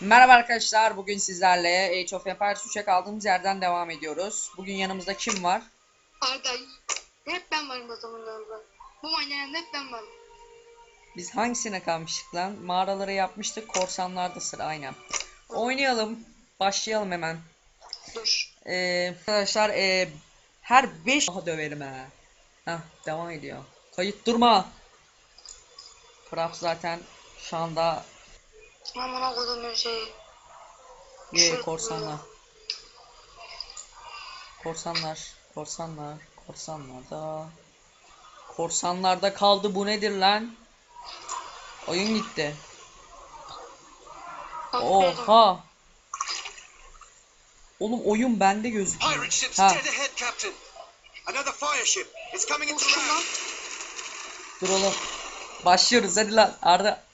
Merhaba arkadaşlar, bugün sizlerle Age of Empires 3'e kaldığımız yerden devam ediyoruz. Bugün yanımızda kim var? Arda hep ben varım o zamanlarda. Bu manyağın hep ben varım. Biz hangisine kalmıştık lan? Mağaraları yapmıştık, korsanlarda sıra aynen. Oynayalım, başlayalım hemen. Dur. Ee, arkadaşlar ee, her 5 daha döverim ha. Heh, devam ediyor. Kayıt durma. Craft zaten şu anda Aman kodumun şeyi. Ye Şöyle korsanlar. Korsanlar, korsanlar, korsanlarda. Korsanlarda kaldı bu nedir lan? Oyun gitti. Oha. Oğlum oyun bende gözüküyor. Ha, dur oğlum. Başlıyoruz hadi lan Arda.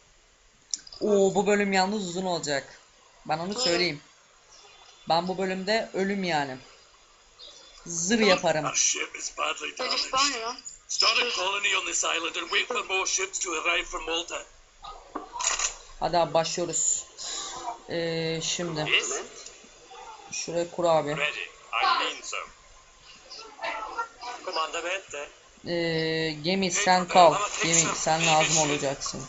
Oo bu bölüm yalnız uzun olacak. Ben onu söyleyeyim. Ben bu bölümde ölüm yani. Zır yaparım. Our ship is badly Herif damaged. bana ne lan? Start a colony on this island and wait for more ships to arrive from Malta. Hadi abi başlıyoruz. Ee, şimdi Yes? şuraya kur abi. Ready. I mean so. Comandamente. Ee, gemi sen kal. Gemi sen lazım olacaksın.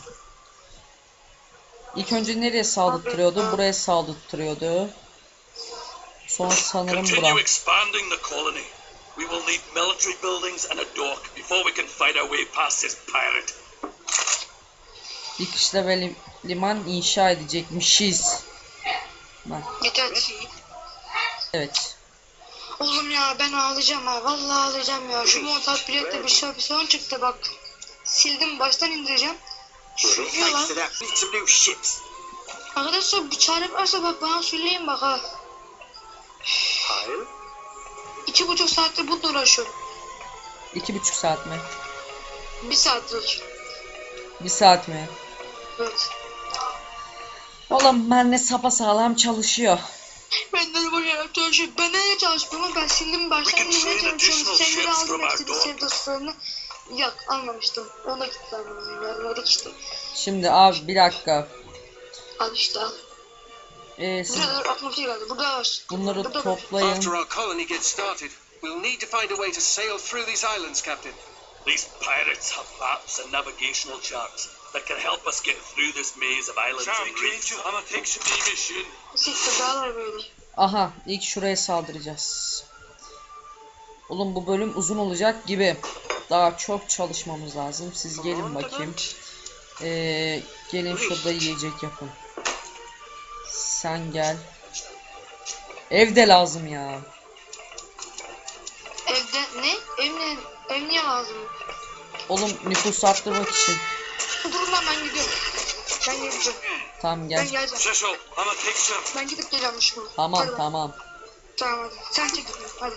İlk önce nereye saldırtırıyordu? Buraya saldırtırıyordu. Sonra sanırım bura. Continue expanding the colony. We will need military buildings and a dock before we can find our way past this pirate. Bir kışla ve lim- liman inşa edecekmişiz. Bak, Yeter. evet. Oğlum ya ben ağlayacağım ha. Vallahi ağlayacağım ya. Şu montaj bilette bir şey bir sorun çıktı bak. Sildim baştan indireceğim. Şuraya Thanks lan. to that, need some new ships. Arkadaşlar bir çare varsa bak bana söyleyin bak ha. Pile? İki buçuk saattir bununla uğraşıyorum. İki buçuk saat mi? Bir saattir. Bir saat mi? Evet. Oğlum benle sağlam çalışıyor. Ben de buraya çalışıyorum. Ben nereye çalışmıyorum ben sildim baştan We can indirmeye train çalışıyorum. additional ships aldım from our hepsini dostlarını. Yok almamıştım. Ona gitti almamıştım. Vermedik işte. Şimdi abi bir dakika. Al işte al. Ee, siz Burada aklıma bir şey geldi. Burada var. bunları Burada var. toplayın. After our colony gets started, we'll need to find a way to sail through these islands, Captain. These pirates have maps and navigational charts that can help us get through this maze of islands and reefs. I'm gonna take some mission. Siktir dağlar böyle. Aha ilk şuraya saldıracağız. Oğlum bu bölüm uzun olacak gibi. Daha çok çalışmamız lazım. Siz gelin bakayım. Ee, gelin şurada yiyecek yapın. Sen gel. Evde lazım ya. Evde ne? Ev ne? Ev niye lazım? Oğlum nüfus arttırmak için. Durun lan ben gidiyorum. Ben geleceğim. Tamam Ben gel. geleceğim. Cecil, I'm gonna take some. Ben gidip geliyorum şimdi. Tamam Hadi tamam. Tamam hadi. Sen çek gidin. Hadi.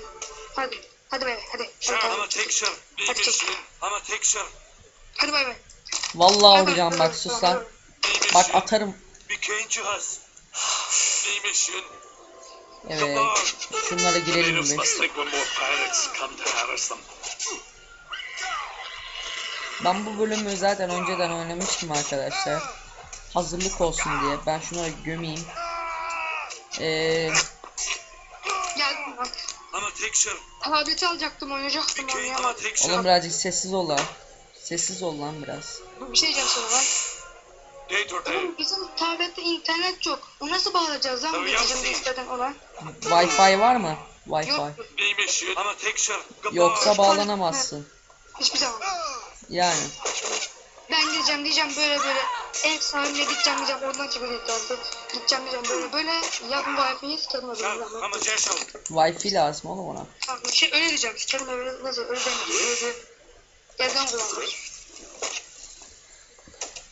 Hadi. Hadi bay bay. Hadi. Hadi, gonna take some. Hadi çek. I'm gonna take some. Hadi bay bay. Vallahi vuracağım bak sus lan. Bak atarım. Be kind to us. B mission. Evet. Şunlara girelim bir. Ben bu bölümü zaten önceden oynamıştım arkadaşlar. Hazırlık olsun diye. Ben şunları gömeyim. Ee, lan. Some. Tableti alacaktım oynayacaktım gonna oynayamadım. take oğlum birazcık sessiz ol lan. Sessiz ol lan biraz. Bir şey diyeceğim sana lan. Day. Oğlum bizim tablette internet yok. O nasıl bağlayacağız lan? Tabii Bizim yapsın. isteden olan. Wi-Fi var mı? Wi-Fi. Yok. Goodbye. Yoksa bağlanamazsın. Hiçbir zaman. Yani. Ben gideceğim diyeceğim böyle böyle. En sahibine gideceğim diyeceğim. Oradan çıkacak tabii. Gideceğim diyeceğim böyle böyle. Yapın bu Wi-Fi'yi sikerim öyle. Wi-Fi lazım oğlum ona. Tamam bir şey öyle diyeceğim. Sikerim öyle. Nasıl öyle demeyeceğim. Öyle. Yerden kullanmış.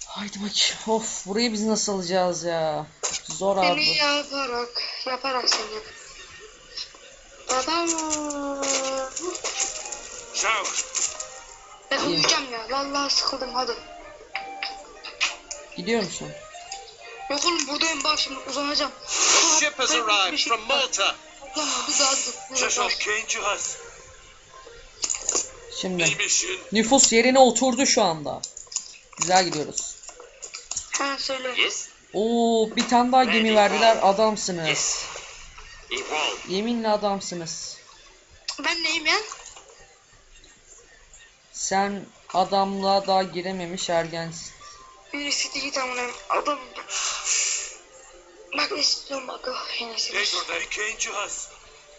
Haydi bakayım. Of burayı biz nasıl alacağız ya? Zor Seni abi. yaparak, yaparak seni. Adam. Ben uyuyacağım ya. Vallahi sıkıldım hadi. Gidiyor musun? Yok oğlum buradayım bak şimdi uzanacağım. Ship has arrived from Malta. Bir daha dur. B Şimdi. Nüfus yerine oturdu şu anda. Güzel gidiyoruz. Ha söyle. Yes. Oo bir tane daha gemi verdiler adamsınız. Yes. Yeminle adamsınız. Ben neyim ya? Sen adamlığa daha girememiş ergensin. Birisi değil tamam adam. Bak ne istiyorum bak. Oh, yine.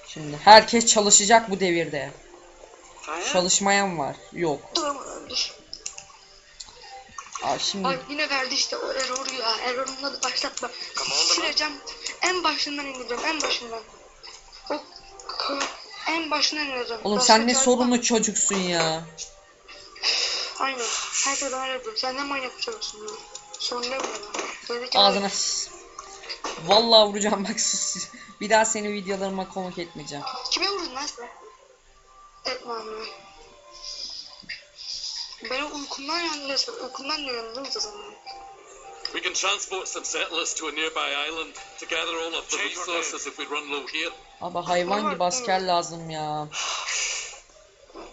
Şimdi herkes çalışacak bu devirde. Fire? Çalışmayan var. Yok. Duramadım dur. Aa, şimdi Bak yine verdi işte o error ya. Error'un adı başlatma. Sileceğim. En başından indireceğim. En başından. O en başından indireceğim. oğlum Başka sen ne sorunlu çocuksun ya. Aynen. Herkes bana yapıyor. Sen ne manyak çocuksun ya. Sorun ne? Gerizekalı. Ağzına Vallahi vuracağım bak siz. Bir daha seni videolarıma konuk etmeyeceğim. Kime vurdun lan sen? Etme anne. Beni uykumdan yandı. Uykumdan o zaman. We can transport some settlers to a nearby island to gather all of the resources if we run low here. Abi hayvan gibi asker lazım ya.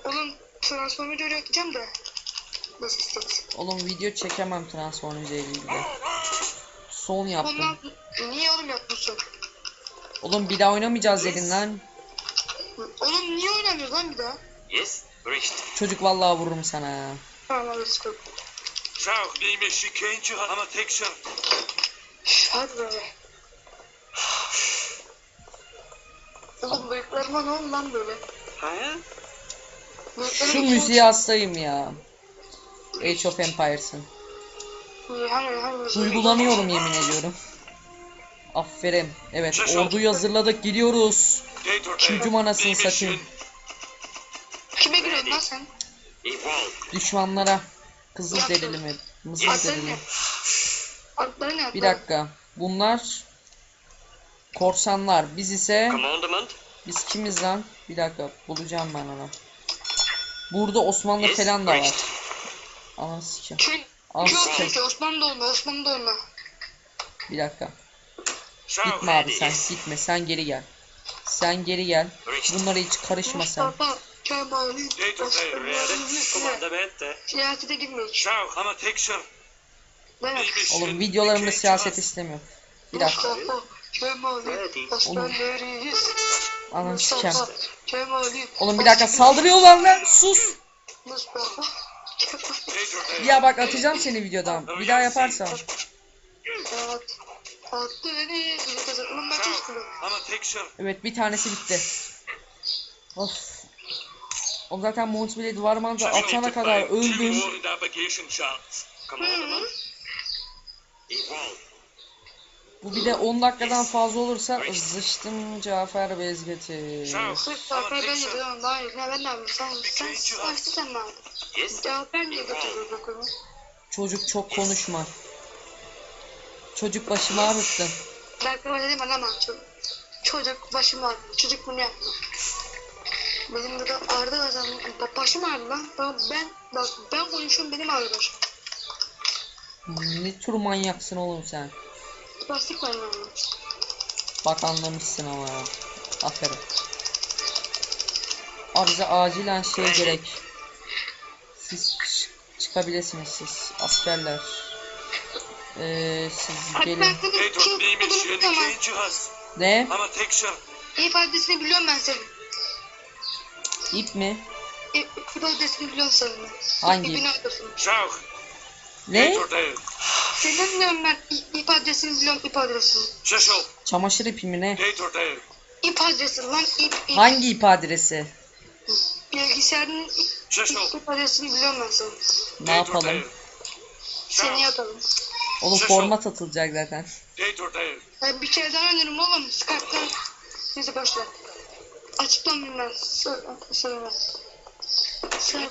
Oğlum transformatör yapacağım da. Oğlum video çekemem Transformers ile ilgili. Son yaptım. Niye oğlum yapmışsın? Oğlum bir daha oynamayacağız dedin lan. Oğlum niye oynamıyoruz lan bir daha? Yes, reached. Çocuk vallahi vururum sana. Tamam let's go. Shout, name is she change you. I'm a picture. Şş, Hadi be. Oğlum bıyıklarıma ne oldu lan böyle? Bıyıklarım Şu uç- hastayım ya. Age of Empires'ın. Duygulanıyorum yemin ediyorum. Aferin. Evet orduyu hazırladık gidiyoruz. Name is satayım. Kime giriyorsun lan sen? Düşmanlara kızıl derilim hep. Mızıl derilim. ne? Adları ne? Bir dakika. Bunlar korsanlar. Biz ise biz kimiz lan? Bir dakika bulacağım ben onu. Burada Osmanlı falan da var. Ananı sikeyim. Kül. Ananı Kül sikeyim. çünkü Osmanlı olma, Osmanlı olma. Bir dakika. Gitme abi sen gitme sen geri gel. Sen geri gel. Bunlara hiç karışma sen. Mustafa Kemal'i Gator Day, ready. Commandamente. Siyasete is Oğlum videolarımda siyaset us. istemiyorum. Bir dakika. Mustafa Kemal'i Oğlum bir dakika saldırıyorlar lan sus. Mustafa. Ya bak atacağım seni videodan. Bir daha yaparsan. Evet bir tanesi bitti. Of. O zaten Montpellier Duvarman'da atana kadar öldüm. Commandment. Evolve. Bu bir de 10 dakikadan fazla olursa zıçtım Cafer Bezgeti. Sırf Cafer ben yazıyorum daha iyi. Ne ben ne yapayım? Sen, sen, sen, sen? Yes. Cafer niye dokumu? Çocuk çok konuşma. Çocuk başımı ağrıttın. Ben dedim bana çocuk. Çocuk başım ağrıyor. Çocuk bunu yapma. Benim burada ağrıdı kazandım. Bak başım ağrıdı lan. Ben, ben, bak ben konuşuyorum benim ağrıyor başım. Ne tür manyaksın oğlum sen. Plastik yani. Bak anlamışsın ama ya. Aferin. Abi bize acilen şey gerek. Siz çıkabilirsiniz siz askerler. Ee, siz gelin. Gator, kim name is olduğunu Shin. biliyorum ben. Ne? Biliyorum senin. İp mi? İ- İfadesini biliyorum senin. Hangi? Ne? Day. Senin diyorum ben İ- ip adresini biliyorum ip adresini. Shishel. Çamaşır ipi mi ne? Gator Day. İp adresi lan ip ip. Hangi ip adresi? Bilgisayarın Shishel. ip adresini biliyorum ben senin. Ne yapalım? Seni yatalım. Oğlum format atılacak zaten. Gator Day. Ben bir kere daha oynarım oğlum. Skype'den. Neyse boşver. Açıklamayayım ben. Söyle. Söyle. Söyle.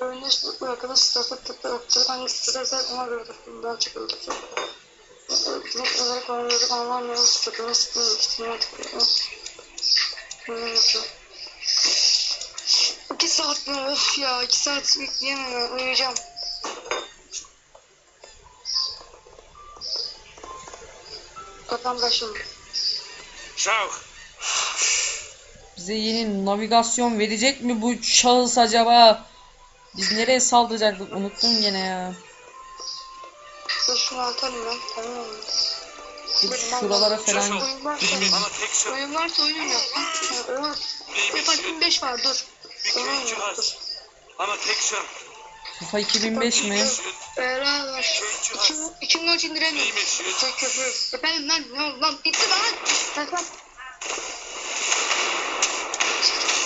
Önde şu arkadaş sırası tıkla yapacak. Hangisi tutarsa ona göre çok olur. Direkt olarak anlıyorduk. Anlamıyoruz. Tıklayın. Tıklayın. Tıklayın. Tıklayın. Böyle yapıyorum. İki saat mi? Of ya. iki saat bekleyemem. ben. Uyuyacağım. Kafam başım. Shout. Bize yeni navigasyon verecek mi bu şahıs acaba? Biz nereye saldıracaktık? Unuttum gene ya. Dur şunu atarım ben. Tamam mı? Dur şuralara falan Oyun varsa, oyun varsa oyun Olur. FIFA 2005 var dur. Tamam mı? Dur. I'm a picture. FIFA 2005 mi? Beraber. 2013 indiremiyorum. Çok küfür. Efendim lan ne oldu lan? Bitti lan. Tamam.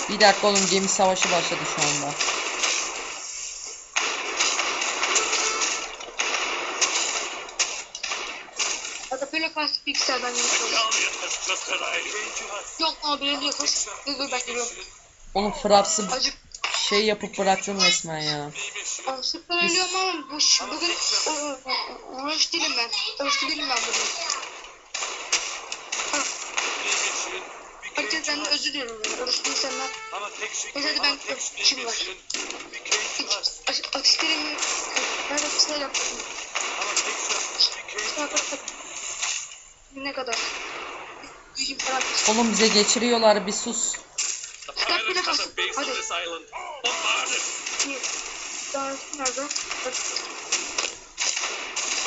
Bir dakika oğlum gemi savaşı başladı şu anda. Kaç ben yapıyorum. Yok beni diyor kaç. Dur dur ben geliyorum. Oğlum Fraps'ı Acık şey yapıp bıraktın resmen ya. Sıktan ölüyorum ama bu şu, bugün oruç değilim ben. Oruç değilim ben bugün. Herkes benden özür diliyorum. Oruç değil senden. I'm a picture. Neyse hadi ben işim var. Hiç Aksiyonlarımı ben de kısa yaptım. Ne kadar? Oğlum bize geçiriyorlar bir sus.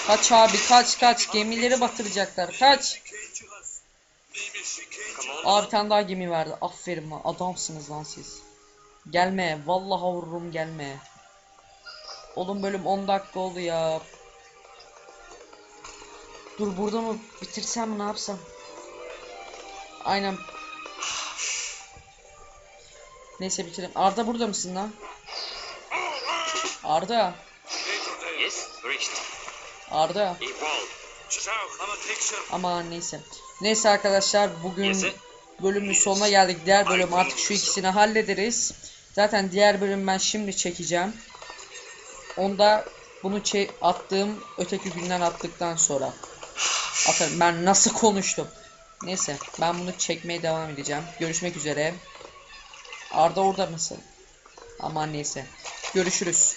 Kaç abi kaç kaç gemileri batıracaklar kaç. Abi bir tane daha gemi verdi. Aferin lan adamsınız lan siz. Gelme vallahi vururum gelme. Oğlum bölüm 10 dakika oldu ya. Dur burada mı bitirsem mi ne yapsam? Aynen. Neyse bitirelim. Arda burada mısın lan? Arda. Arda. Ama neyse. Neyse arkadaşlar bugün bölümün sonuna geldik. Diğer bölüm artık şu ikisini hallederiz. Zaten diğer bölüm ben şimdi çekeceğim. Onda bunu attığım öteki günden attıktan sonra. Aferin ben nasıl konuştum. Neyse ben bunu çekmeye devam edeceğim. Görüşmek üzere. Arda orada mısın? Aman neyse. Görüşürüz.